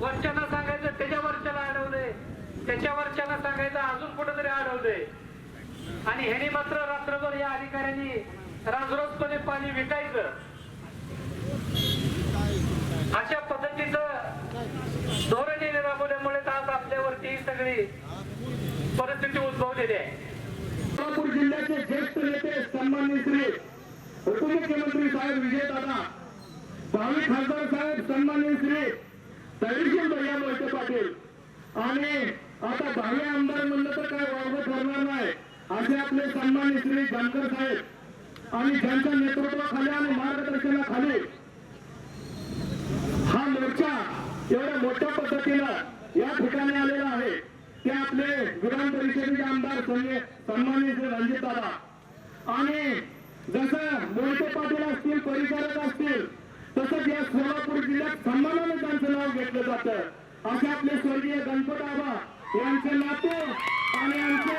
वरच्याने सांगायचं त्याच्या वरच्याला अडवलंय त्याच्या वरच्यानं सांगायचं अजून कुठेतरी अडवलंय आणि ह्याने मात्र रात्रभर या अधिकाऱ्यांनी राजरोजपणे पाणी विकायचं. अशा पद्धतीचं धोरण राबवल्यामुळे आज आपल्यावरती ही सगळी परिस्थिती उद्भवलेली आहे. सोलापूर जिल्ह्याचे ज्येष्ठ नेते सन्माननीय श्री उपमुख्यमंत्री साहेब विजयदादा भावी खासदार साहेब सन्माननीय श्री तहसील भैया मोहिते पाटील. आणि आता दहावे आमदार म्हणलं तर काय वावगं ठरणार नाही. असे आपले सन्मान श्री जानकर साहेब. आणि ज्यांच्या नेतृत्वाखाली आणि मार्गदर्शनाखाली हा मोर्चा एवढ्या मोठ्या पद्धतीनं या ठिकाणी आलेला आहे. ते आपले विधान परिषदेचे आमदार संजय सन्मानित रणजित दादा आणि जसं मोहिते पाटील असतील परिचारक असतील तसंच या सोलापूर जिल्ह्यात सन्मानाने त्यांचं नाव घेतलं जातं. असे आपले स्वर्गीय गणपत आबा यांचे नातू आणि आमचे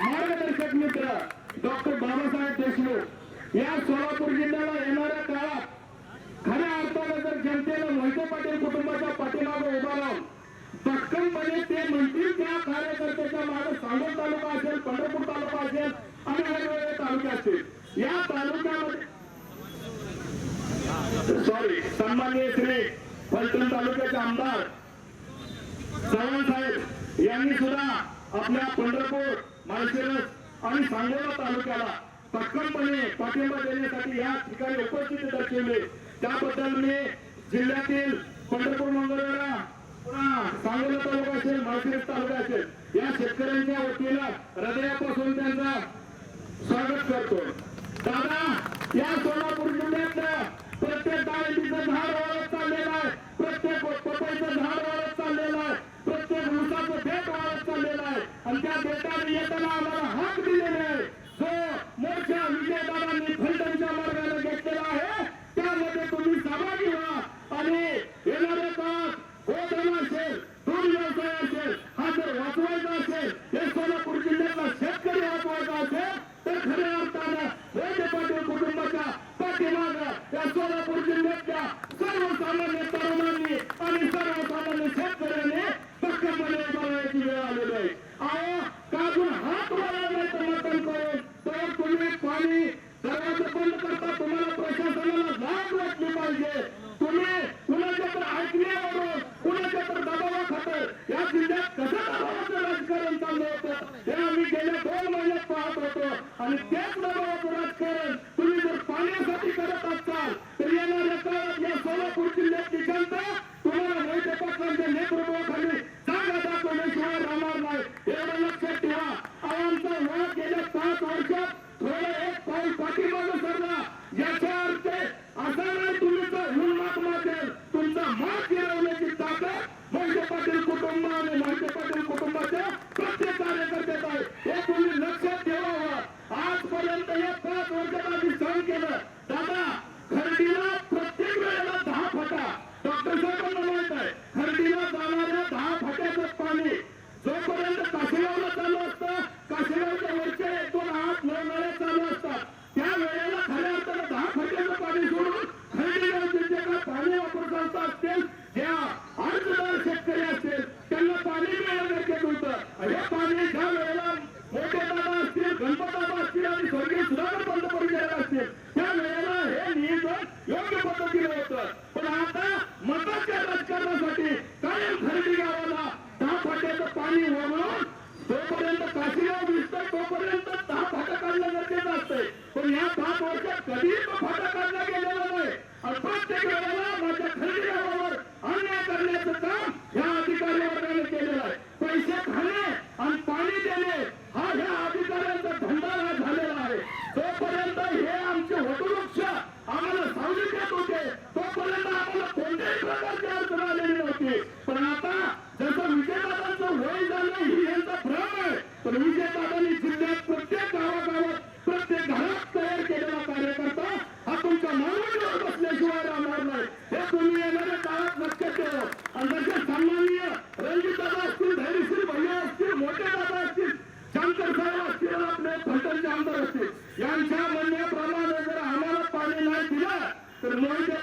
मार्गदर्शक मित्र डॉक्टर बाबासाहेब देशमुख. या सोलापूर जिल्ह्याला येणाऱ्या काळात खऱ्या अर्थानं जर जनतेला मोहिते पाटील कुटुंबाच्या पाठीमागे उभा राहून पटकनपणे म्हणजे ते म्हणतील त्या कार्यकर्त्याच्या मागे सांगोल तालुका असेल पंढरपूर तालुका असेल आणि वेगवेगळे तालुके असतील. या तालुक्यामध्ये सॉरी सन्माननीय श्री फलटण तालुक्याचे आमदार चव्हाण साहेब यांनी सुद्धा आपल्या पंढरपूर माळशिरस आणि सांगोला तालुक्याला पटकनपणे पाठिंबा देण्यासाठी या ठिकाणी उपस्थित दर्शवले. त्याबद्दल मी जिल्ह्यातील पंढरपूर मंगळवेळा सांगोला तालुका असेल माळशिरस तालुका असेल या शेतकऱ्यांच्या वतीनं हृदयापासून त्यांचा स्वागत करतो. दादा या सोबत जिल्ह्यातलं प्रत्येक डाळिंबीचं झाड वाढत चाललेलं आहे प्रत्येक पपईचं झाड वाढत चाललेलं आहे प्रत्येक ऊसाचं बेट वाढत चाललेलं आहे आणि त्या बेटाने येताना आम्हाला हात दिलेले आहे जो मोठ्या विजयदारांनी फलटणच्या मार्गाने घेतलेला आहे त्यामध्ये तुम्ही सहभागी व्हा आणि येणाऱ्या काळात गोधन असेल दूध व्यवसाय असेल हा जर वाचवायचा असेल हे सोलापूर जिल्ह्यातला शेतकरी वाचवायचा असेल तर खऱ्या अर्थानं मोठे पाटील कुटुंबाच्या पाठीमागं या सोलापूर जिल्ह्यातल्या सर्वसामान्य तरुणांनी आणि सर्वसामान्य शेतकऱ्यांनी पक्कपणे बनवायची वेळ आलेली आहे. अहो काजून हात वळला नाही करून तर तुम्ही पाणी दरवाजे बंद करता तुम्हाला प्रशासनाला लाभ वाटली पाहिजे. तुम्ही कुणाच्या तर ऐकण्यावरून कुणाच्या तर दबावा दबावाखातर या जिल्ह्यात कसं दबावाचं राजकारण चाललं होतं? हे आम्ही गेल्या दोन महिन्यात पाहत होतो. आणि त्याच दबावाचं राजकारण तुम्ही जर पाण्यासाठी करत असाल तर येणाऱ्या काळात या सोलापूर जिल्ह्यातली जनता तुम्हाला मोहिते पाटलांच्या नेतृत्वाखाली जागा दाखवल्याशिवाय राहणार नाही एवढं लक्षात ठेवा आमचा वळ गेल्या पाच वर्षात थोडं एक पाऊल पाठीमागं सरला याचा अर्थ असा नाही तुमचा उन्माद मागेल तुमचा मात गिरवण्याची ताकद मोहिते पाटील कुटुंब आणि मोहिते पाटील कुटुंबाच्या प्रत्येक कार्यकर्त्यात आहे हे तुम्ही लक्षात ठेवावं आजपर्यंत या पाच वर्षात आम्ही सहन केलं दादा खर्डीला प्रत्येक वेळेला दहा फटा डॉक्टर साहेबांना माहीत आहे खर्डीला जाणाऱ्या दहा फट्याचं पाणी जोपर्यंत काशीगावला चालू असतं काशीगावच्या वरच्या एक दोन आठ नऊ नळ्या चालू असतात त्या वेळेला खऱ्या अर्थानं दहा फट्याचं पाणी सोडून खर्डीगाव जिल्ह्याला पाणी वापर संस्था असतील ज्या अर्जदार शेतकरी असतील त्यांना पाणी मिळणं गरजेचं होतं हे पाणी वेळेला मोठे दादा असतील गणपत दादा असतील आणि स्वर्गीय सुधाकर पंत परिचारक असतील. त्या वेळेला हे नियोजन योग्य पद्धतीने होतं. पण आता मताच्या राजकारणासाठी कायम खरेदी गावाला दहा फाट्याचं पाणी वळवून काशीगाव दिसतं तोपर्यंत दहा फाटा काढणं गरजेचं असतंय. पण या पाच वर्षात कधीच तो फाटा काढला गेलेला नाही. आणि प्रत्येक वेळेला माझ्या खरेदी गावावर अन्याय करण्याचं काम या अधिकारी वर्गाने केलेलं आहे पैसे खाणे आणि पाणी देणे हा ह्या अधिकाऱ्यांचा धंदा झालेला आहे तोपर्यंत हे आमचे वटवृक्ष आम्हाला सावली देत होते तोपर्यंत आम्हाला कोणत्याही प्रकारची अडचण आलेली नव्हती पण आता जसं विजयदादांचं वय झालं ही यांचा भ्रम आहे पण राज्यात प्रत्येक गावागावात प्रत्येक घरात तयार केलेला कार्यकर्ता हा तुमच्या मानवडीवर बसल्याशिवाय राहणार नाही. हे तुम्ही येणाऱ्या काळात लक्षात ठेवा. आणि जसे सन्माननीय रणजित दादा असतील धैर्यशील भैया असतील मोठे दादा असतील शंकर साहेब असतील आपले फलटणचे आमदार असतील. यांच्या म्हणण्याप्रमाणे जर आम्हाला पाणी नाही दिलं तर मोहिते